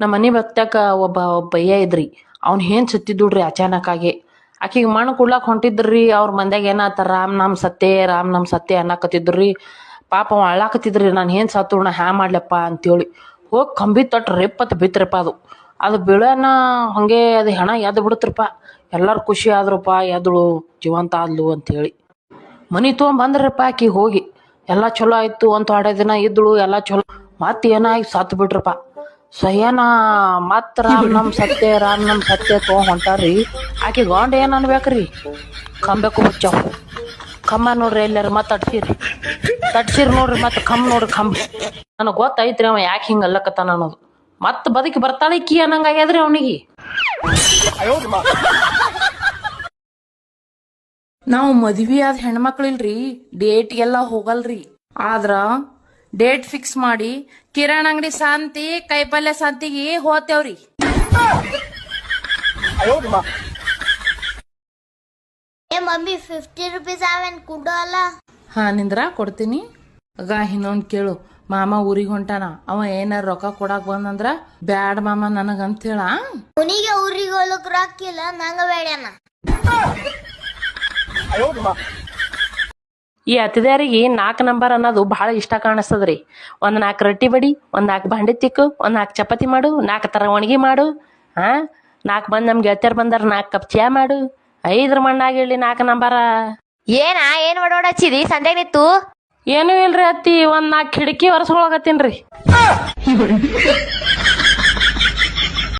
ನಮ್ಮ ಮನೆ ಬತ್ತಾಕ ಒಬ್ಬ ಒಬ್ಬ ಅಯ್ಯ ಇದ್ರಿ. ಅವ್ನ ಏನ್ ಸತ್ತಿದ್ದುಡ್ರಿ ಅಚಾನಕ್ಕಾಗಿ ಆಕಿಗೆ ಮಣ್ಣು ಕೊಡ್ಲಾಕ್ ಹೊಂಟಿದ್ರಿ, ಅವ್ರ ಮಂದ್ಯಾಗ ಏನಾತ ರಾಮ್ ನಮ್ ಸತ್ತೆ, ರಾಮ್ ನಮ್ ಸತ್ತೆ ಅನ್ನಕತ್ತಿದ್ರಿ. ಪಾಪ ಅವ ಅಳ್ಳಾಕತ್ತಿದ್ರಿ ನಾನು ಏನ್ ಸತ್ತು ಹ್ಯಾ ಮಾಡ್ಲಪ್ಪ ಅಂತೇಳಿ. ಹೋಗಿ ಕಂಬಿ ತಟ್ಟು ರೆಪ್ಪತ್ ಬಿತ್ರಪ್ಪ ಅದು. ಅದು ಬಿಳನ ಹಂಗೆ ಅದು ಹೆಣ ಎದ್ದು ಬಿಡುತ್ತಪ್ಪ ಎಲ್ಲಾರು ಖುಷಿ ಆದ್ರಪ್ಪ ಎದ್ದಳು ಜೀವಂತ ಆದ್ಲು ಅಂತೇಳಿ. ಮನಿ ತೊಗೊಂಬಂದ್ರಪ್ಪ ಆಕಿ ಹೋಗಿ. ಎಲ್ಲ ಚಲೋ ಆಯ್ತು ಅಂತ ಹೊಡೆ ದಿನ ಇದ್ದಳು ಎಲ್ಲ ಚಲೋ. ಮತ್ತೆ ಏನಾಗಿ ಸತ್ತು ಬಿಟ್ರಪ್ಪ. ಸಹ್ಯನ ಮತ್ ರಾಮ್ ನಮ್ ಸತ್ಯ, ರಾಮ್ ನಮ್ ಸತ್ಯ ತೊಗೊಂಡ್ ಹೊಂಟಾರಿ ಆಕೆ ಗಾಂಡ್ ಏನ್ ಅನ್ಬೇಕ್ರಿ? ಕಂಬೇಕು ಹುಚ್ಚಾವ್ ಕಮ್ಮ ನೋಡ್ರಿ ಎಲ್ಲಾರ ಮತ್ ತಡ್ಸಿರಿ. ತಡ್ಸಿರಿ ನೋಡ್ರಿ ಮತ್ ಕಮ್ ನೋಡ್ರಿ ಕಂಬ. ನನಗ್ ಗೊತ್ತೈತ್ರಿ ಅವ ಯಾಕೆ ಹಿಂಗ ಅಲ್ಲಕತ್ತಾನ ಅನ್ನೋದು. ಮತ್ತೆ ಬದುಕಿ ಬರ್ತಾಳೆ ಕಿ ಅನ್ನಂಗಾಗ್ಯದ್ರಿ ಅವನಿಗೆ. ನಾವು ಮದ್ವಿ ಆದ ಹೆಣ್ಮಕ್ಳಿಲ್ರಿ, ಡೇಟ್ಗೆಲ್ಲ ಹೋಗಲ್ರಿ. ಆದ್ರ ಡೇಟ್ ಫಿಕ್ಸ್ ಮಾಡಿ ಕಿರಾಣ್ ಅಂಗಡಿ ಶಾಂತಿ ಕೈಪಲ್ಯ ಶಾಂತಿಗೆ ಹೋತೇವ್ರಿ ಏ ಮಮ್ಮಿ ಫಿಫ್ಟಿ ರುಪೀಸ್ ಆವೇನ್ ಕುಡ್ಡು ಅಲ್ಲ? ಹಾ ನಿಂದ್ರ ಕೊಡ್ತೀನಿ. ಆಗ ಇನ್ನೊಂದ್ ಕೇಳು ಮಾಮ ಊರಿಗೆ ಹೊಂಟಾನ. ಅವ ಏನಾರ ರೊಕ್ಕ ಕೊಡಾಕ್ ಬಂದಂದ್ರ ಬ್ಯಾಡ್ ಮಾಮ ನನಗಂತ ಹೇಳ ಅವನಿಗೆ ಊರಿಗೆ ಹೋಗ್ಲಿಕ್ಕೆ ರೊಕ್ಕ ಇಲ್ಲ ನಂಗ ಬೇಡ್ಯಾನ? ಈ ಅತಿಥಿಯರಿಗೆ ನಾಲ್ಕು ನಂಬರ್ ಅನ್ನೋದು ಬಹಳ ಇಷ್ಟ ಕಾಣಿಸ್ತದ್ರಿ. ಒಂದು ನಾಲ್ಕು ರೊಟ್ಟಿ ಬಡಿ ಒಂದು ನಾಲ್ಕು ಭಾಂಡೆ ತಿಕ್ಕು ಒಂದು ನಾಲ್ಕು ಚಪಾತಿ ಮಾಡು ನಾಲ್ಕು ಥರ ಒಣಗಿ ಮಾಡು ಹಾ? ನಾಲ್ಕು ಬಂದು ನಮ್ಗೆ ಗೆಳತಿಯರು ಬಂದಾರ ನಾಲ್ಕು ಕಪ್ ಚಾ ಮಾಡು. ಐದ್ರ ಮಣ್ಣಾಗ ಹೇಳಿ ನಾಲ್ಕು ನಂಬರ. ಏನ ಏನ್ ಓಡೋಡ್ ಸಂಜೆ ನಿತ್ತು ಏನೂ ಇಲ್ರಿ ಅತ್ತಿ ಒಂದು ನಾಲ್ಕು ಕಿಟಕಿ ಒರೆಸ್ಕೊಳಕತ್ತೀನ್ರಿ